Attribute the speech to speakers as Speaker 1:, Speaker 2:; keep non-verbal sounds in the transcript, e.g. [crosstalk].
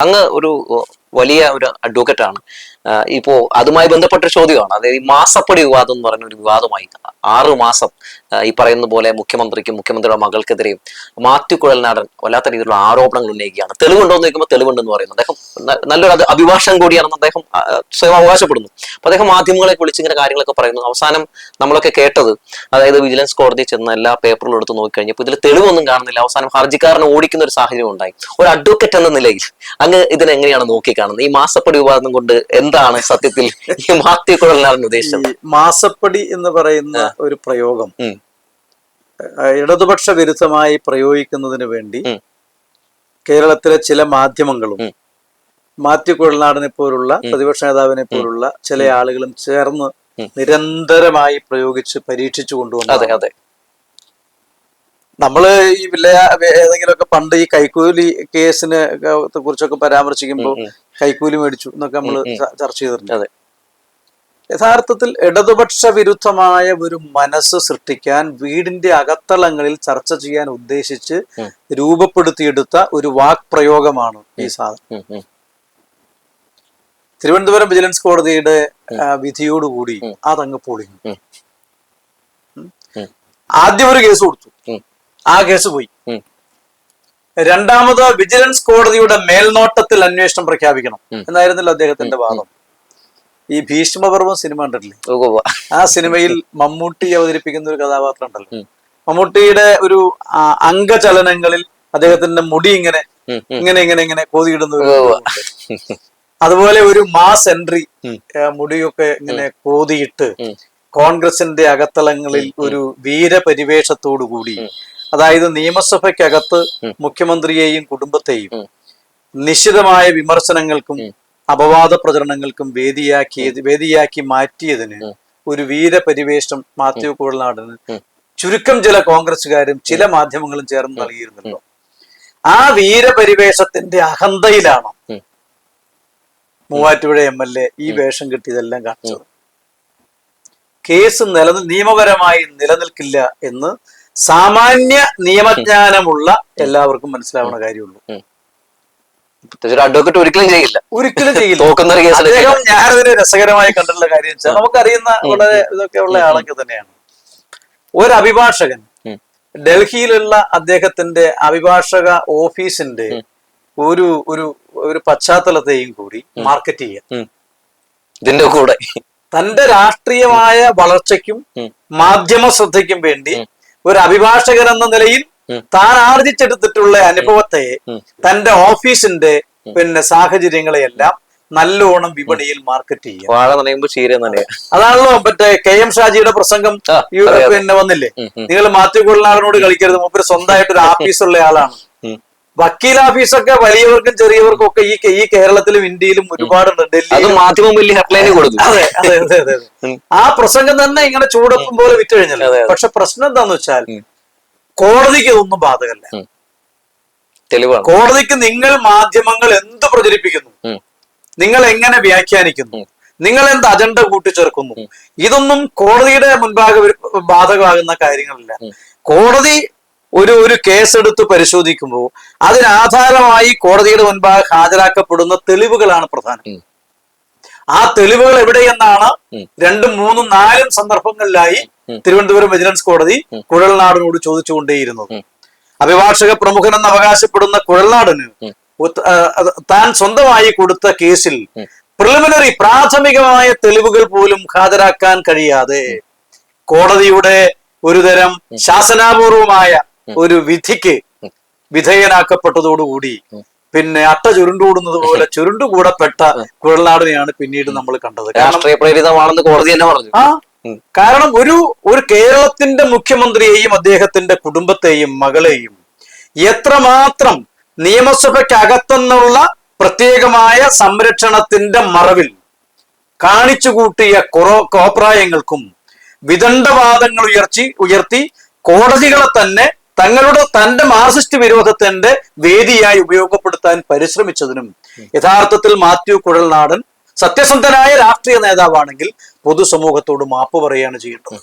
Speaker 1: അങ്ങ് ഒരു വലിയ ഒരു അഡ്വക്കറ്റ് ആണ്. ഇപ്പോ അതുമായി ബന്ധപ്പെട്ട ചോദ്യമാണ്. അതായത് ഈ മാസപ്പടി വിവാദം എന്ന് പറയുന്ന ഒരു വിവാദമായി ആറു മാസം ഈ പറയുന്ന പോലെ മുഖ്യമന്ത്രിക്കും മുഖ്യമന്ത്രിയുടെ മകൾക്കെതിരെയും മാത്യു കുഴൽനാടൻ വല്ലാത്ത രീതിയിലുള്ള ആരോപണങ്ങൾ ഉന്നയിക്കുകയാണ്. തെളിവുണ്ടോ എന്ന് ചോദിക്കുമ്പോൾ തെളിവുണ്ടെന്ന് പറയുന്നു. അദ്ദേഹം നല്ലൊരു അത് അഭിഭാഷകൻ കൂടിയാണെന്ന് അദ്ദേഹം സ്വയം അവകാശപ്പെടുന്നു. അപ്പൊ അദ്ദേഹം മാധ്യമങ്ങളെ വിളിച്ച് ഇങ്ങനെ കാര്യങ്ങളൊക്കെ പറയുന്നു. അവസാനം നമ്മളൊക്കെ കേട്ടത് അതായത് വിജിലൻസ് കോടതി ചെന്ന് എല്ലാ പേപ്പറുകളും എടുത്ത് നോക്കിക്കഴിഞ്ഞപ്പോൾ ഇതിൽ തെളിവൊന്നും കാണുന്നില്ല. അവസാനം ഹർജിക്കാരനെ ഓടിക്കുന്ന ഒരു സാഹചര്യം ഉണ്ടായി. ഒരു അഡ്വക്കേറ്റ് എന്ന നിലയിൽ അങ്ങ് ഇതിനെ എങ്ങനെയാണ് നോക്കിക്കാണുന്നത് ഈ മാസപ്പടി വിവാദം കൊണ്ട് എന്താണ് സത്യത്തിൽ ഈ മാത്യു ഉദ്ദേശം? ഉദ്ദേശിച്ചത്
Speaker 2: മാസപ്പടി എന്ന് പറയുന്ന ഒരു പ്രയോഗം ഇടതുപക്ഷ വിരുദ്ധമായി പ്രയോഗിക്കുന്നതിന് വേണ്ടി കേരളത്തിലെ ചില മാധ്യമങ്ങളും. മാത്യു കുഴൽനാടിനെ പോലുള്ള പ്രതിപക്ഷ നേതാവിനെ പോലുള്ള ചില ആളുകളും ചേർന്ന്. നിരന്തരമായി പ്രയോഗിച്ച് പരീക്ഷിച്ചു കൊണ്ടുവന്നു
Speaker 1: അതെ
Speaker 2: അതെ. നമ്മൾ ഈ വില്ല ഏതെങ്കിലുമൊക്കെ പണ്ട് ഈ കൈക്കൂലി കേസിനെ കുറിച്ചൊക്കെ പരാമർശിക്കുമ്പോൾ. കൈക്കൂലി മേടിച്ചു എന്നൊക്കെ നമ്മൾ. ചർച്ച ചെയ്തിട്ടുണ്ട്
Speaker 1: അതെ.
Speaker 2: യഥാർത്ഥത്തിൽ ഇടതുപക്ഷ വിരുദ്ധമായ ഒരു മനസ്സ് സൃഷ്ടിക്കാൻ വീടിന്റെ അകത്തളങ്ങളിൽ ചർച്ച ചെയ്യാൻ ഉദ്ദേശിച്ച്. രൂപപ്പെടുത്തിയെടുത്ത ഒരു വാക് പ്രയോഗമാണ് ഈ സാധനം. തിരുവനന്തപുരം വിജിലൻസ് കോടതിയുടെ വിധിയോടുകൂടി അതങ്ങ് പൊളിഞ്ഞു. ആദ്യം ഒരു കേസ് കൊടുത്തു ആ കേസ് പോയി. രണ്ടാമത് വിജിലൻസ് കോടതിയുടെ മേൽനോട്ടത്തിൽ അന്വേഷണം പ്രഖ്യാപിക്കണം. എന്നായിരുന്നല്ലോ അദ്ദേഹത്തിന്റെ വാദം. ഈ ഭീഷ്മപർവം സിനിമ കണ്ടിട്ടില്ലേ? ആ സിനിമയിൽ മമ്മൂട്ടി അവതരിപ്പിക്കുന്ന ഒരു കഥാപാത്രം ഉണ്ടല്ലോ മമ്മൂട്ടിയുടെ ഒരു അംഗചലനങ്ങളിൽ അദ്ദേഹത്തിന്റെ മുടി ഇങ്ങനെ. ഇങ്ങനെ ഇങ്ങനെ ഇങ്ങനെ കോതിയിടുന്ന അതുപോലെ ഒരു മാസ് എൻട്രി മുടിയൊക്കെ ഇങ്ങനെ കോതിയിട്ട് കോൺഗ്രസിന്റെ അകത്തളങ്ങളിൽ ഒരു വീരപരിവേഷത്തോടു കൂടി. അതായത് നിയമസഭയ്ക്കകത്ത്. മുഖ്യമന്ത്രിയെയും കുടുംബത്തെയും
Speaker 1: നിശ്ചിതമായ
Speaker 2: നിശിതമായ വിമർശനങ്ങൾക്കും. അപവാദ പ്രചരണങ്ങൾക്കും വേദിയാക്കിയത് വേദിയാക്കി മാറ്റിയതിന്. ഒരു വീരപരിവേഷം മാത്യു കുഴൽനാടന്. ചുരുക്കം ചില കോൺഗ്രസ്സുകാരും ചില മാധ്യമങ്ങളും ചേർന്ന് നൽകിയിരുന്നല്ലോ ആ വീരപരിവേഷത്തിന്റെ അഹന്തയിലാണ്. മൂവാറ്റുപുഴ എം എൽ എ ഈ വേഷം കിട്ടിയതെല്ലാം കാണിച്ചത് കേസ് നിലനിൽ നിയമപരമായി നിലനിൽക്കില്ല എന്ന് സാമാന്യ നിയമജ്ഞാനമുള്ള എല്ലാവർക്കും മനസ്സിലാവുന്ന കാര്യമുള്ളൂ.
Speaker 1: അഡ്വക്കേറ്റ് ഒരിക്കലും ചെയ്യില്ല.
Speaker 2: ഒരിക്കലും ചെയ്യില്ല. അദ്ദേഹം ഞാനതിന് രസകരമായി കണ്ടിട്ടുള്ള കാര്യം വെച്ചാൽ നമുക്കറിയുന്ന വളരെ ഇതൊക്കെ ഉള്ള ആളൊക്കെ തന്നെയാണ്. ഒരു അഭിഭാഷകൻ ഡൽഹിയിലുള്ള അദ്ദേഹത്തിന്റെ അഭിഭാഷക ഓഫീസിന്റെ ഒരു ഒരു ഒരു പശ്ചാത്തലത്തെയും കൂടി മാർക്കറ്റ് ചെയ്യുക
Speaker 1: ഇതിന്റെ കൂടെ.
Speaker 2: തന്റെ രാഷ്ട്രീയമായ വളർച്ചയ്ക്കും മാധ്യമ ശ്രദ്ധയ്ക്കും വേണ്ടി. ഒരു അഭിഭാഷകൻ എന്ന നിലയിൽ. താൻ ആർജിച്ചെടുത്തിട്ടുള്ള അനുഭവത്തെ തന്റെ ഓഫീസിന്റെ പിന്നെ സാഹചര്യങ്ങളെയെല്ലാം നല്ലോണം വിപണിയിൽ മാർക്കറ്റ് ചെയ്യും
Speaker 1: വാഴ നനയുമ്പോ ചീര നനയ
Speaker 2: അതാണല്ലോ മറ്റേ കെ എം ഷാജിയുടെ പ്രസംഗം. പിന്നെ വന്നില്ലേ. നിങ്ങൾ മാത്യു കൊള്ളാളിനോട് കളിക്കരുത് മൂപ്പര് സ്വന്തമായിട്ട് ഒരു ആഫീസുള്ള [laughs] ആളാണ്
Speaker 1: ഉം.
Speaker 2: വക്കീൽ ഓഫീസൊക്കെ വലിയവർക്കും ചെറിയവർക്കും ഒക്കെ ഈ ഈ കേരളത്തിലും ഇന്ത്യയിലും ഒരുപാടുണ്ട്. ഡൽഹി
Speaker 1: മാധ്യമം വലിയ കൊടുത്തു
Speaker 2: അതെ അതെ അതെ. ആ പ്രസംഗം തന്നെ ഇങ്ങനെ ചൂടപ്പം പോലെ
Speaker 1: വിറ്റഴിഞ്ഞല്ലോ.
Speaker 2: പക്ഷെ പ്രശ്നം എന്താന്ന് വെച്ചാൽ. കോടതിക്ക് ഇതൊന്നും ബാധകല്ല.
Speaker 1: തെളിവാണ്.
Speaker 2: കോടതിക്ക് നിങ്ങൾ മാധ്യമങ്ങൾ എന്ത് പ്രചരിപ്പിക്കുന്നു? നിങ്ങൾ എങ്ങനെ വ്യാഖ്യാനിക്കുന്നു? നിങ്ങൾ എന്ത് അജണ്ട കൂട്ടിച്ചേർക്കുന്നു. ഇതൊന്നും കോടതിയുടെ മുൻപാകെ ബാധകമാകുന്ന കാര്യങ്ങളല്ല. കോടതി ഒരു ഒരു കേസെടുത്ത് പരിശോധിക്കുമ്പോൾ അതിനാധാരമായി കോടതിയുടെ മുൻപാകെ ഹാജരാക്കപ്പെടുന്ന തെളിവുകളാണ് പ്രധാനം. ആ തെളിവുകൾ എവിടെയെന്നാണ്. രണ്ടും മൂന്നും നാലും സന്ദർഭങ്ങളിലായി തിരുവനന്തപുരം വിജിലൻസ് കോടതി. കുഴൽനാടിനോട് ചോദിച്ചുകൊണ്ടേയിരുന്നത്. അഭിഭാഷക പ്രമുഖനെന്ന് അവകാശപ്പെടുന്ന കുഴൽനാടിന് താൻ സ്വന്തമായി കൊടുത്ത കേസിൽ പ്രിലിമിനറി പ്രാഥമികമായ തെളിവുകൾ പോലും ഹാജരാക്കാൻ കഴിയാതെ കോടതിയുടെ ഒരുതരം ശാസനാപൂർവമായ ഒരു വിധിക്ക്. വിധേയനാക്കപ്പെട്ടതോടുകൂടി പിന്നെ അട്ട ചുരുണ്ടുകൂടുന്നത് പോലെ [laughs] ചുരുണ്ടുകൂടപ്പെട്ട കുഴൽനാടിനെയാണ് പിന്നീട് നമ്മൾ കണ്ടത്. കാരണം
Speaker 1: രാഷ്ട്രീയ പ്രേരിതമാണെന്ന് കോടതി തന്നെ പറഞ്ഞു.
Speaker 2: ആ? കാരണം ഒരു ഒരു കേരളത്തിന്റെ മുഖ്യമന്ത്രിയെയും അദ്ദേഹത്തിന്റെ കുടുംബത്തെയും മകളെയും എത്രമാത്രം നിയമസഭയ്ക്കകത്തെന്നുള്ള പ്രത്യേകമായ സംരക്ഷണത്തിന്റെ മറവിൽ കാണിച്ചുകൂട്ടിയ കുറോ കോപ്രായങ്ങൾക്കും വിദണ്ഡവാദങ്ങൾ ഉയർച്ചി ഉയർത്തി കോടതികളെ തന്നെ തങ്ങളുടെ തന്റെ മാർസിസ്റ്റ് വിരോധത്തിന്റെ വേദിയായി ഉപയോഗപ്പെടുത്താൻ പരിശ്രമിച്ചതിനും യഥാർത്ഥത്തിൽ മാത്യു കുഴൽനാടൻ സത്യസന്ധനായ രാഷ്ട്രീയ നേതാവാണെങ്കിൽ പൊതുസമൂഹത്തോട് മാപ്പ് പറയുകയാണ് ചെയ്യേണ്ടത്.